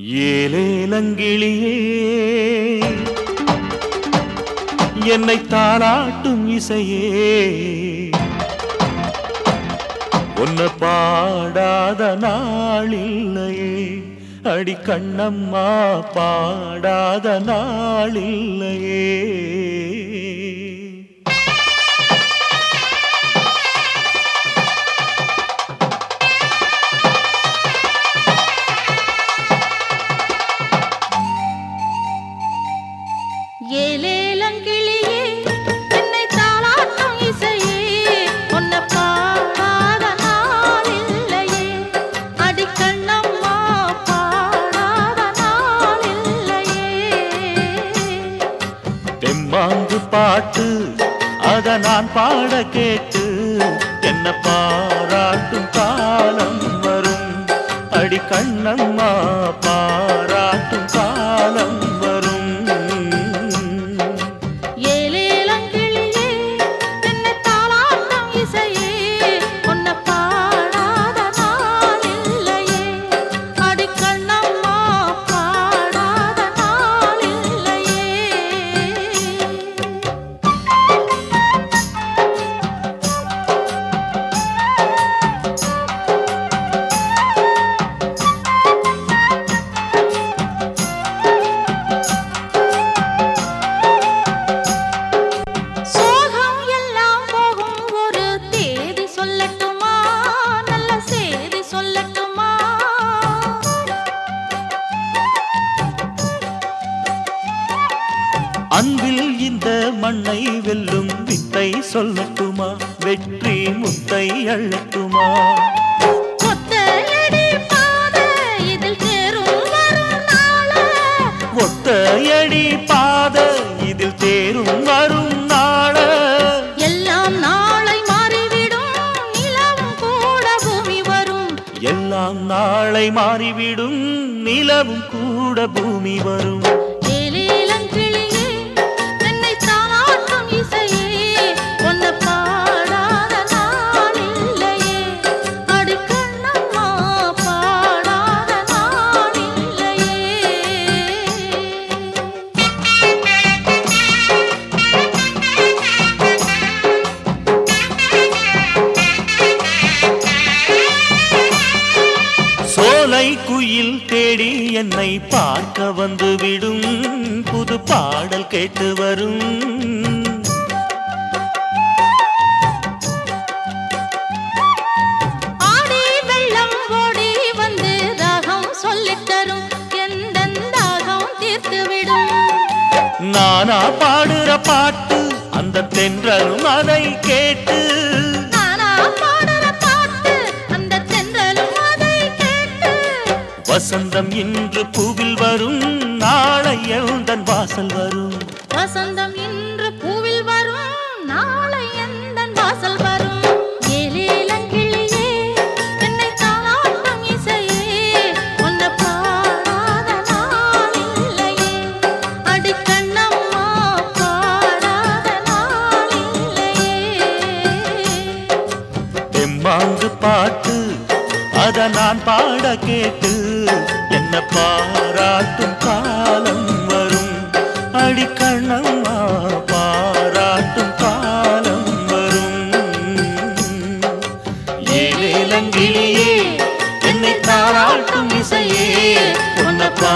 ஏலேலங்கிளியே என்னை தாளாட்டும் இசையே. ஒன்ன பாடாத நாளில்லையே. அடி கண்ணம்மா பாடாத நாளில்லையே. தெம்மாங்கு பாட்டு அத நான் பாட கேட்டு என்ன பாராட்டும் காலம் வரும். அடி கண்ணம்மா பா இந்த மண்ணை வெல்லும் வித்தை சொல்லட்டுமா? வெற்றி முத்தை அள்ளட்டுமா? ஒத்தையடி பாத இதில் தேரும் வரும் நாள? எல்லாம் நாளை மாறிவிடும் நிலவும் கூட பூமி வரும். எல்லாம் நாளை மாறிவிடும் நிலவும் கூட பூமி வரும். என்னை பார்க்க வந்து விடும் புது பாடல் கேட்டு வரும். நானா பாடுற பாட்டு அந்த தென்றலும் அதை கேட்டு வசந்தம் இன்று பூவில் வரும் நாளை எழுந்தன் வாசல் வரும். வசந்தம் இன்று பூவில் வரும் நாளை எந்தன் வாசல் வரும். ஏலேலங்கிளியே என்னை தாளாட்டும் இசையே உன்னை என்ன பாராட்டும் காலம் வரும். அடிக்கண்ணம்மா பாராட்டும் காலம் வரும். ஏழேலங்கிலியே என்னை தாராட்டும் இசையே உன்னை பா